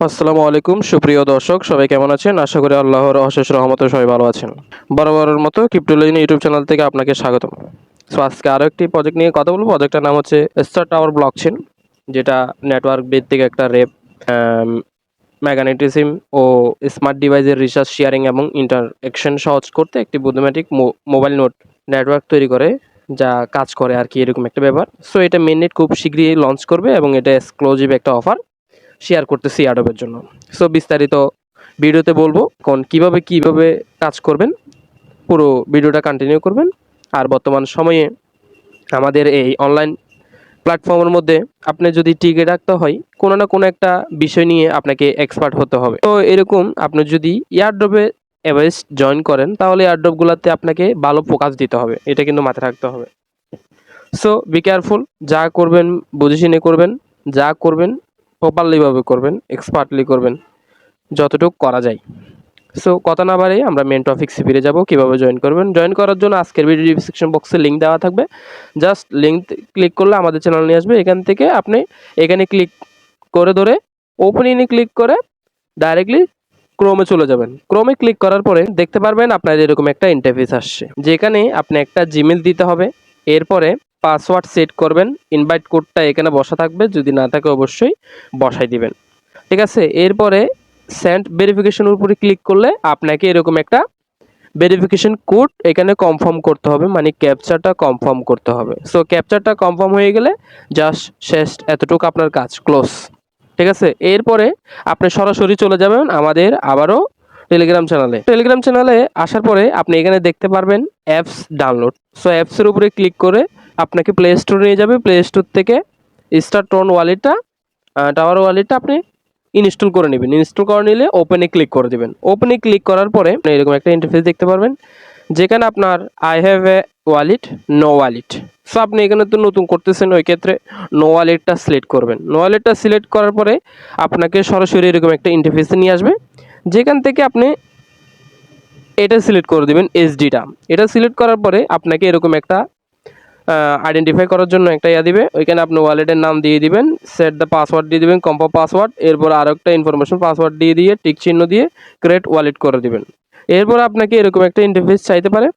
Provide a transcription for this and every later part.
আসসালামু আলাইকুম, সুপ্রিয় দর্শক, সবাই কেমন আছেন? আশা করি আল্লাহর অশেষ রহমতে সবাই ভালো আছেন। বরাবরের মতো ক্রিপ্টোলজিন ইউটিউব চ্যানেল থেকে আপনাকে স্বাগতম। সো আজকে আরও একটি প্রজেক্ট নিয়ে কথা বলব। প্রজেক্টটার নাম হচ্ছে স্টার টাওয়ার ব্লক ব্লকচেন যেটা নেটওয়ার্ক ভিত্তিক একটা রেপ ম্যাগানেটিসিম ও স্মার্ট ডিভাইসের রিসার্চ শেয়ারিং এবং ইন্টারঅ্যাকশন সহজ করতে একটি বুদ্ধিমাটিক মোবাইল নোট নেটওয়ার্ক তৈরি করে, যা কাজ করে আর কি, এরকম একটা ব্যাপার। সো এটা মেননেট খুব শীঘ্রই লঞ্চ করবে এবং এটা এক্সক্লুসিভ একটা অফার শেয়ার করতেছি অ্যাডোবের জন্য। সো বিস্তারিত ভিডিওতে বলব, কোন কীভাবে কীভাবে কাজ করবেন, পুরো ভিডিওটা কন্টিনিউ করবেন। আর বর্তমান সময়ে আমাদের এই অনলাইন প্ল্যাটফর্মের মধ্যে আপনি যদি টিকে রাখতে হয়, কোনো না কোনো একটা বিষয় নিয়ে আপনাকে এক্সপার্ট হতে হবে। তো এরকম আপনি যদি ইয়ারড্রপে এভারেস্ট জয়েন করেন, তাহলে ইয়ারড্রপগুলোতে আপনাকে ভালো ফোকাস দিতে হবে। এটা কিন্তু মাথায় রাখতে হবে। সো বি কেয়ারফুল যা করবেন, বুঝে শুনে করবেন, যা করবেন প্রপারলিভাবে করবেন এক্সপার্টলি করবেন, যতটুকু করা যায়। সো কথা না বাড়িয়ে আমরা মেন টপিক্সে ফিরে যাব, কীভাবে জয়েন করবেন। জয়েন করার জন্য আজকের ভিডিও ডিসক্রিপশন বক্সে লিঙ্ক দেওয়া থাকবে। জাস্ট লিঙ্ক ক্লিক করলে আমাদের চ্যানেল নিয়ে আসবে। এখান থেকে আপনি এখানে ক্লিক করে ধরে ওপেনিংয়ে ক্লিক করে ডাইরেক্টলি ক্রোমে চলে যাবেন। ক্রোমে ক্লিক করার পরে দেখতে পারবেন আপনার এরকম একটা ইন্টারফেস আসছে। যেখানে আপনি একটা জিমেল দিতে হবে। এরপরে পাসওয়ার্ড সেট করবেন ইনভাইট কোডটা এখানে বসা থাকবে, যদি না থাকে অবশ্যই বসাই দিবেন। ঠিক আছে? এরপরে সেন্ড ভেরিফিকেশনের উপরে ক্লিক করলে আপনাকে এরকম একটা ভেরিফিকেশন কোড এখানে কনফার্ম করতে হবে মানে ক্যাপচারটা কনফার্ম করতে হবে। সো ক্যাপচারটা কনফার্ম হয়ে গেলে জাস্ট শেষ, এতটুকু আপনার কাজ ক্লোজ ঠিক আছে? এরপরে আপনি সরাসরি চলে যাবেন আমাদের আবারও টেলিগ্রাম চ্যানেলে টেলিগ্রাম চ্যানেলে আসার পরে আপনি এখানে দেখতে পারবেন অ্যাপস ডাউনলোড সো অ্যাপসের উপরে ক্লিক করে আপনাকে প্লে স্টোর নিয়ে যাবে। প্লে স্টোর থেকে স্টার টোন ওয়ালেটটা টাওয়ার ওয়ালেটটা আপনি ইনস্টল করে নেবেন। ইনস্টল করে নিলে ওপেনে ক্লিক করে দেবেন। ওপেনে ক্লিক করার পরে এরকম একটা ইন্টারফেস দেখতে পারবেন, যেখানে আপনার I have a wallet no wallet so আপনি এখানে তো নতুন করতেছেন, ওই ক্ষেত্রে নো ওয়ালেটটা সিলেক্ট করবেন। নো ওয়ালেটটা সিলেক্ট করার পরে আপনাকে সরাসরি এরকম একটা ইন্টারফেসে নিয়ে আসবে, যেখান থেকে আপনি এটা সিলেক্ট করে দেবেন এসডিটা এটা সিলেক্ট করার পরে আপনাকে এরকম একটা আইডেন্টিফাই করার জন্য একটা ইয়া দিবে। ওইখানে আপনি ওয়ালেটের নাম দিয়ে দিবেন সেট দ্য পাসওয়ার্ড দিয়ে দিবেন কম্পো পাসওয়ার্ড এরপর আরও একটা ইনফরমেশন পাসওয়ার্ড দিয়ে দিয়ে টিক চিহ্ন দিয়ে ক্রিয়েট ওয়ালেট করে দিবেন। এরপর আপনাকে এরকম একটা ইন্টারফেস চাইতে পারে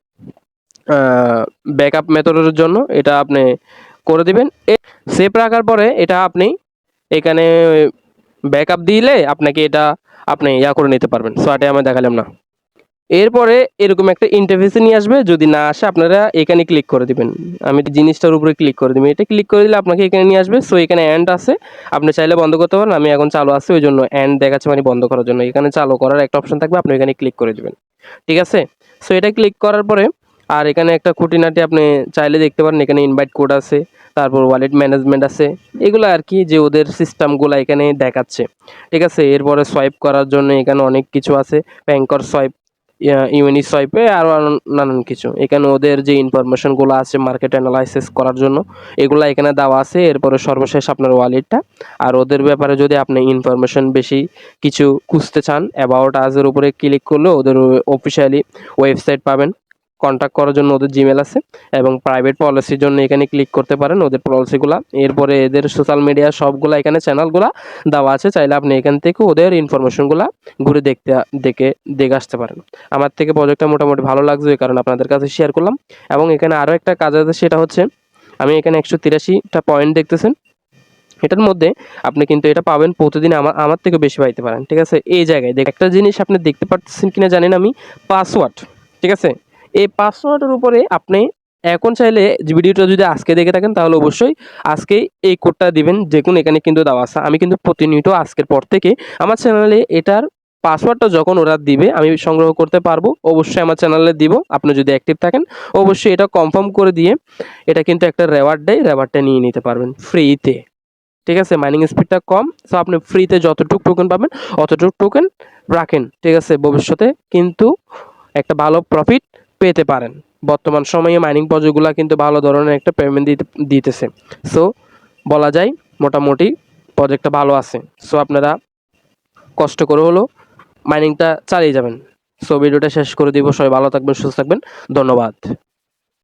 ব্যাকআপ মেথডের জন্য এটা আপনি করে দিবেন। সেভ রাখার পরে এটা আপনি এখানে ব্যাকআপ দিলে আপনাকে এটা আপনি ইয়া করে নিতে পারবেন। সো এটা আমি দেখালাম না। এরপরে এরকম একটা ইন্টারফেসে নিয়ে আসবে। যদি না আসে, আপনারা এখানে ক্লিক করে দিবেন। আমি জিনিসটার উপরে ক্লিক করে দিবেন এটা ক্লিক করে দিলে আপনাকে এখানে নিয়ে আসবে। সো এখানে অ্যান্ড আছে। আপনি চাইলে বন্ধ করতে পারেন। আমি এখন চালু আছে, ওই জন্য অ্যান্ড দেখাচ্ছে মানে বন্ধ করার জন্য। এখানে চালু করার একটা অপশন থাকবে। আপনি এখানে ক্লিক করে দিবেন। ঠিক আছে? সো এটা ক্লিক করার পরে আর এখানে একটা খুঁটিনাটি আপনি চাইলে দেখতে পারেন। এখানে ইনভাইট কোড আছে। তারপর ওয়ালেট ম্যানেজমেন্ট আছে। এগুলো আর কি যে ওদের সিস্টেমগুলো এখানে দেখাচ্ছে। ঠিক আছে? এরপরে সোয়াইপ করার জন্য এখানে অনেক কিছু আছে। ব্যাংকর সোয়াইপ ইউনি সোয়াইপে আরও নানান কিছু। এখানে ওদের যে ইনফরমেশনগুলো আছে মার্কেট অ্যানালাইসিস করার জন্য, এগুলো এখানে দেওয়া আছে। এরপরে সর্বশেষ আপনার ওয়ালেটটা আর ওদের ব্যাপারে যদি আপনি ইনফরমেশন বেশি কিছু খুঁজতে চান অ্যাবাউট আজের উপরে ক্লিক করলে ওদের অফিসিয়ালি ওয়েবসাইট পাবেন। কন্ট্যাক্ট করার জন্য ওদের জিমেল আছে এবং প্রাইভেট পলিসির জন্য এখানে ক্লিক করতে পারেন ওদের পলিসিগুলো এরপরে এদের সোশ্যাল মিডিয়া সবগুলো এখানে চ্যানেলগুলো দেওয়া আছে, চাইলে আপনি এখান থেকে ওদের ইনফরমেশনগুলো ঘুরে দেখতে, দেখে দেখে আসতে পারেন। আমার থেকে প্রজেক্টটা মোটামুটি ভালো লাগছে কারণে আপনাদের কাছে শেয়ার করলাম। এবং এখানে আরও একটা কাজ আছে, সেটা হচ্ছে আমি এখানে একশো তিরাশিটা পয়েন্ট দেখতেছেন। এটার মধ্যে আপনি কিন্তু এটা পাবেন প্রতিদিন আমার আমার থেকে বেশি পাইতে পারেন, ঠিক আছে? এই জায়গায় দেখ, একটা জিনিস আপনি দেখতে পাচ্ছেন কিনা জানেন আমি? পাসওয়ার্ড ঠিক আছে? এই পাসওয়ার্ডের উপরে আপনি এখন চাইলে ভিডিওটা যদি আজকে দেখে থাকেন, তাহলে অবশ্যই আজকে এই কোডটা দিবেন। দেখুন এখানে কিন্তু দেওয়া আছে। আমি কিন্তু প্রতিনিয়ত আজকের পর থেকে আমার চ্যানেলে এটার পাসওয়ার্ডটা যখন ওরা দিবে, আমি সংগ্রহ করতে পারব। অবশ্যই আমার চ্যানেলে দিব। আপনি যদি অ্যাক্টিভ থাকেন, অবশ্যই এটা কনফার্ম করে দিয়ে এটা কিন্তু একটা রেওয়ার্ড দেয়। রেওয়ার্ডটা নিয়ে নিতে পারবেন ফ্রিতে ঠিক আছে? মাইনিং স্পিডটা কম। সো আপনি ফ্রিতে যতটুকু টোকেন পাবেন, অতটুকু টোকেন রাখেন। ঠিক আছে? ভবিষ্যতে কিন্তু একটা ভালো প্রফিট পেতে পারেন। বর্তমান সময়ে মাইনিং প্রজেক্টগুলো কিন্তু ভালো ধরনের একটা পেমেন্ট দিতে, দিতেছে। সো বলা যায় মোটামুটি প্রজেক্টটা ভালো আছে। সো আপনারা কষ্ট করে হলো মাইনিংটা চালিয়ে যাবেন। সো ভিডিওটা শেষ করে দিব। সবাই ভালো থাকবেন, সুস্থ থাকবেন। ধন্যবাদ।